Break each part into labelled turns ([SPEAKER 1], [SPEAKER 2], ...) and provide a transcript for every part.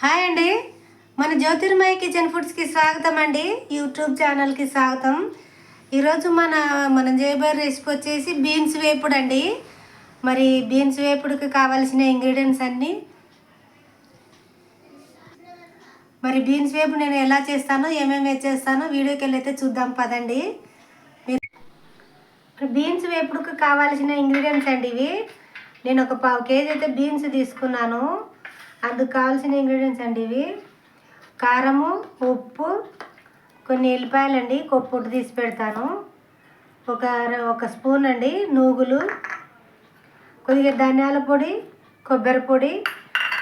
[SPEAKER 1] Hi అండి. మన జ్యోతిర్మయ kitchen ఫుడ్స్కి స్వాగతం అండి. యూట్యూబ్ ఛానల్కి స్వాగతం. ఈరోజు మన మనం చేయబోయే రెసిపీ వచ్చేసి బీన్స్ వేపుడు అండి. మరి బీన్స్ వేపుడుకి కావాల్సిన ఇంగ్రీడియంట్స్ అన్నీ. మరి బీన్స్ వేపుడు నేను ఎలా చేస్తానో ఏమేమి చేస్తానో వీడియోకి వెళ్ళి అయితే చూద్దాం పదండి. మీరు బీన్స్ వేపుడుకు కావాల్సిన ఇంగ్రీడియంట్స్ అండి ఇవి. నేను ఒక పావు కేజీ అయితే బీన్స్ తీసుకున్నాను. అందుకు కావాల్సిన ఇంగ్రీడియంట్స్ అండి ఇవి. కారము ఉప్పు కొన్ని ఎల్లిపాయలండి. కొప్పుట్టు తీసి పెడతాను. ఒక ఒక స్పూన్ అండి నూగులు కొద్దిగా ధనియాల పొడి కొబ్బరి పొడి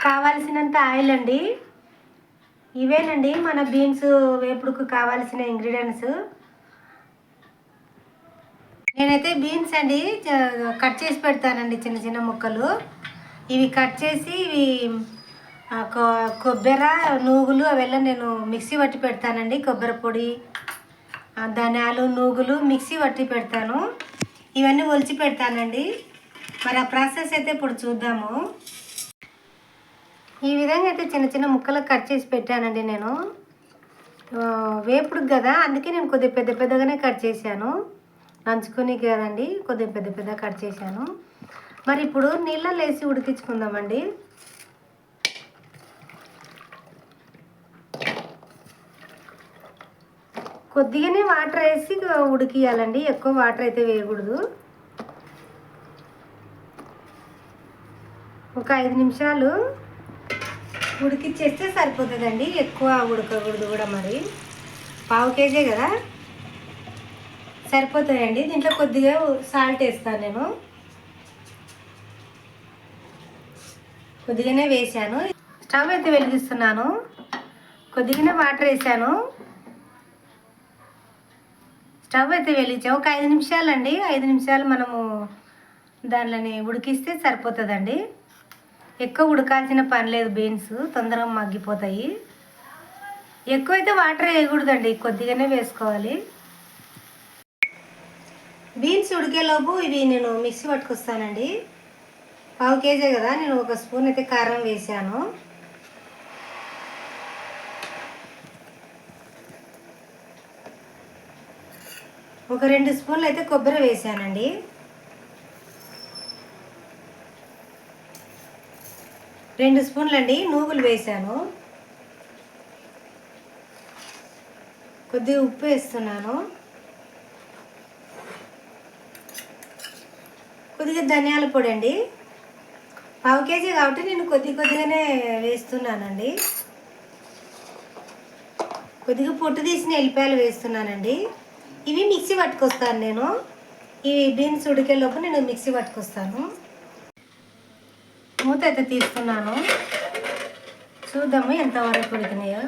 [SPEAKER 1] కావాల్సినంత ఆయిల్ అండి. ఇవేనండి మన బీన్స్ వేపుడుకు కావాల్సిన ఇంగ్రీడియంట్స్ నేనైతే బీన్స్ అండి కట్ చేసి పెడతానండి చిన్న చిన్న ముక్కలు. ఇవి కట్ చేసి ఇవి కొబ్బరి నూగులు అవెల్లా నేను మిక్సీ పట్టి పెడతానండి కొబ్బరి పొడి ధనియాలు నూగులు మిక్సీ పట్టి పెడతాను. ఇవన్నీ ఒలిచి పెడతానండి. మరి ఆ ప్రాసెస్ అయితే ఇప్పుడు చూద్దాము. ఈ విధంగా అయితే చిన్న చిన్న ముక్కలు కట్ చేసి పెట్టానండి నేను. వేపుడు కదా అందుకే నేను కొద్దిగా పెద్ద పెద్దగానే కట్ చేశాను. నంచుకుని కదండి కొద్దిగా పెద్ద పెద్ద కట్ చేశాను. మరి ఇప్పుడు నీళ్ళలో వేసి ఉడికించుకుందామండి. కొద్దిగానే వాటర్ వేసి ఉడికియాలండి. ఎక్కువ వాటర్ అయితే వేయకూడదు. ఒక ఐదు నిమిషాలు ఉడికిచ్చేస్తే సరిపోతుందండి. ఎక్కువ ఉడకకూడదు కూడా మరి. పావు కేజీ కదా? సరిపోతాయండి. దీంట్లో కొద్దిగా సాల్ట్ వేస్తాను నేను. కొద్దిగానే వేసాను స్టవ్ అయితే వెలిగిస్తున్నాను. కొద్దిగానే వాటర్ వేసాను స్టవ్ అయితే వెలిగించాం. ఒక ఐదు నిమిషాలండి. ఐదు నిమిషాలు మనము దానిలోని ఉడికిస్తే సరిపోతుందండి. ఎక్కువ ఉడకాల్సిన పని లేదు బీన్స్ తొందరగా మగ్గిపోతాయి. ఎక్కువైతే వాటర్ వేయకూడదండి కొద్దిగానే వేసుకోవాలి. బీన్స్ ఉడికేలోపు ఇవి నేను మిక్సీ పట్టుకొస్తానండి. పావు కేజీ కదా నేను ఒక స్పూన్ అయితే కారం వేసాను ఒక రెండు స్పూన్లు అయితే కొబ్బరి వేసానండి. రెండు స్పూన్లు అండి నూగులు వేసాను. కొద్దిగా ఉప్పు వేస్తున్నాను. కొద్దిగా ధనియాల పొడి అండి పావు కేజీ కాబట్టి నేను కొద్ది కొద్దిగానే వేస్తున్నానండి. కొద్దిగా పొట్టు తీసిన ఎల్లిపాయలు వేస్తున్నానండి. ఇవి మిక్సీ పట్టుకొస్తాను నేను. ఈ బీన్స్ ఉడికేలోపు నేను మిక్సీ పట్టుకొస్తాను. మూత అయితే తీసుకున్నాను చూద్దాము ఎంతవరకు ఉడికినాయో.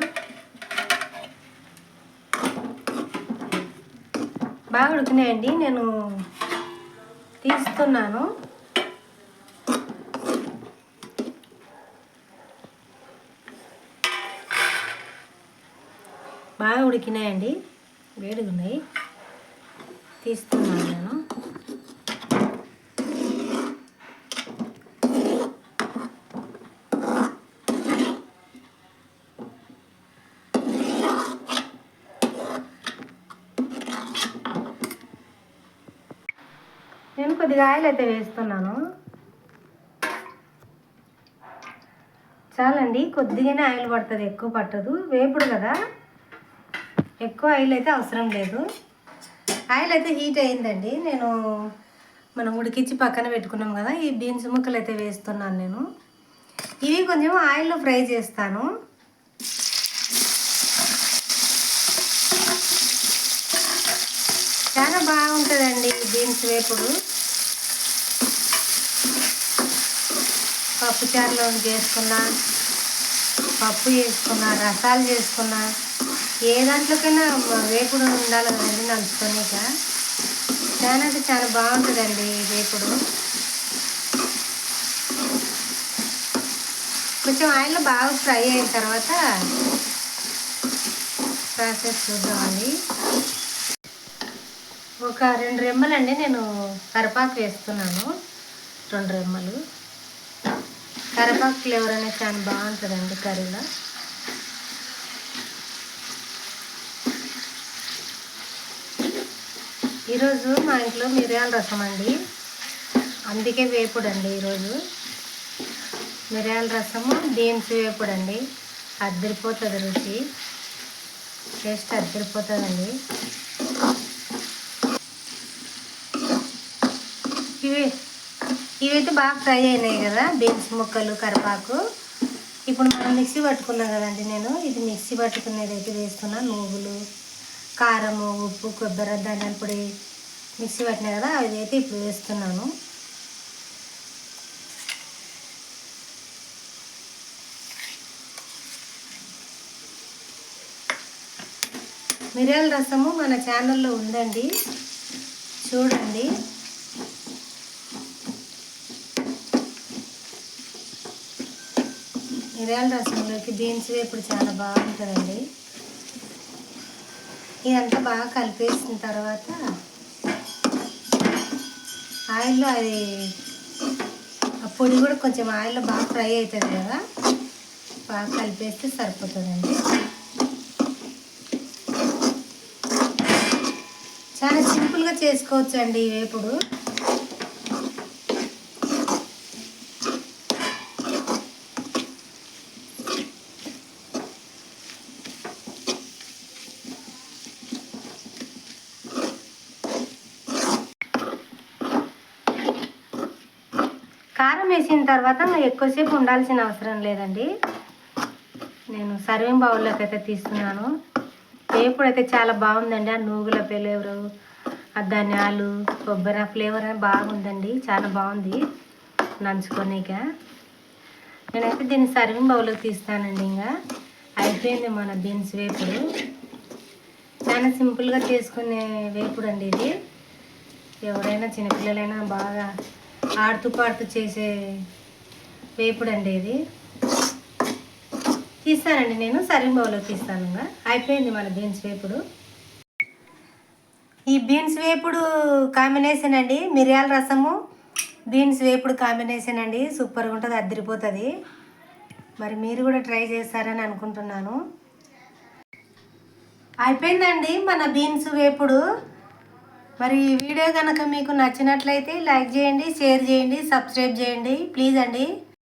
[SPEAKER 1] బాగా ఉడికినాయండి. నేను తీస్తున్నాను. బాగా ఉడికినాయండి. వేడిగా ఉన్నాయి తీస్తున్నాను నేను. నేను కొద్దిగా ఆయిల్ అయితే వేస్తున్నాను. చాలండి కొద్దిగానే ఆయిల్ పడుతుంది ఎక్కువ పట్టదు. వేపుడు కదా ఎక్కువ ఆయిల్ అయితే అవసరం లేదు. ఆయిల్ అయితే హీట్ అయిందండి. నేను మనం ఉడికించి పక్కన పెట్టుకున్నాం కదా ఈ బీన్స్ ముక్కలు అయితే వేస్తున్నాను నేను. ఇవి కొంచెం ఆయిల్లో ఫ్రై చేస్తాను. చాలా బాగుంటుందండి బీన్స్ వేపుడు. పప్పు చారులో చేసుకున్నా పప్పు చేసుకున్నా రసాలు చేసుకున్నా. ఏ దాంట్లోకైనా వేపుడు ఉండాలి కదండి నంచుకోనిక చాలా అంటే చాలా బాగుంటుందండి వేపుడు. కొంచెం ఆయిల్లో బాగా ఫ్రై అయిన తర్వాత ప్రాసెస్ చూద్దామండి. ఒక రెండు రెమ్మలండి నేను కరిపాకు వేస్తున్నాను. రెండు రెమ్మలు. కరపాకు ఫ్లేవర్ అనేది చాలా బాగుంటుందండి కర్రీలో. ఈరోజు మా ఇంట్లో మిరియాల రసం అండి. అందుకే వేపుడు అండి ఈరోజు. మిరియాల రసము బీన్స్ వేపుడు అండి అద్దరిపోతుంది రుచి. టేస్ట్ అద్దరిపోతుందండి. ఇవి ఇవైతే బాగా ఫ్రై అయినాయి కదా బీన్స్ ముక్కలు కరిపాకు ఇప్పుడు మనం మిక్సీ పట్టుకున్నాం కదండి నేను. ఇది మిక్సీ పట్టుకునేది అయితే వేస్తున్నా నువ్వులు కారము ఉప్పు కొబ్బరి ధనియాల పొడి మిక్సీ పట్టినా కదా అది అయితే ఇప్పుడు వేస్తున్నాను. మిరియాల రసము మన ఛానల్లో ఉందండి. చూడండి. మిరియాల రసంలోకి బీన్స్ వేపుడు చాలా బాగుంటుందండి. ఇదంతా బాగా కలిపేసిన తర్వాత ఆయిల్లో అది ఆ పొడి కూడా కొంచెం ఆయిల్లో బాగా ఫ్రై అవుతుంది కదా బాగా కలిపేస్తే సరిపోతుందండి. చాలా సింపుల్గా చేసుకోవచ్చు అండి ఈ వేపుడు కారం వేసిన తర్వాత ఎక్కువసేపు ఉండాల్సిన అవసరం లేదండి. నేను సర్వింగ్ బౌల్లోకి అయితే తీస్తున్నాను. వేపుడు అయితే చాలా బాగుందండి. ఆ నూగుల ఫ్లేవరు ఆ ధనియాలు కొబ్బరి ఫ్లేవర్ అని బాగుందండి. చాలా బాగుంది. నంచుకొనిక. నేనైతే దీన్ని సర్వింగ్ బౌల్లోకి తీస్తానండి ఇంకా. అయిపోయింది మన బీన్స్ వేపుడు. చాలా సింపుల్గా చేసుకునే వేపుడు అండి ఇది. ఎవరైనా చిన్నపిల్లలైనా బాగా ఆడుతూ పాడుతూ చేసే వేపుడు అండి ఇది. తీస్తానండి నేను సర్వింగ్ బౌల్లో తీస్తాను ఇంకా. అయిపోయింది మన బీన్స్ వేపుడు. ఈ బీన్స్ వేపుడు కాంబినేషన్ అండి మిరియాల రసము బీన్స్ వేపుడు కాంబినేషన్ అండి. సూపర్గా ఉంటుంది అద్దరిపోతుంది. మరి మీరు కూడా ట్రై చేస్తారని అనుకుంటున్నాను. అయిపోయిందండి మన బీన్స్ వేపుడు. మరి ఈ వీడియో కనుక మీకు నచ్చినట్లయితే లైక్ చేయండి షేర్ చేయండి సబ్స్క్రైబ్ చేయండి. ప్లీజ్ అండి.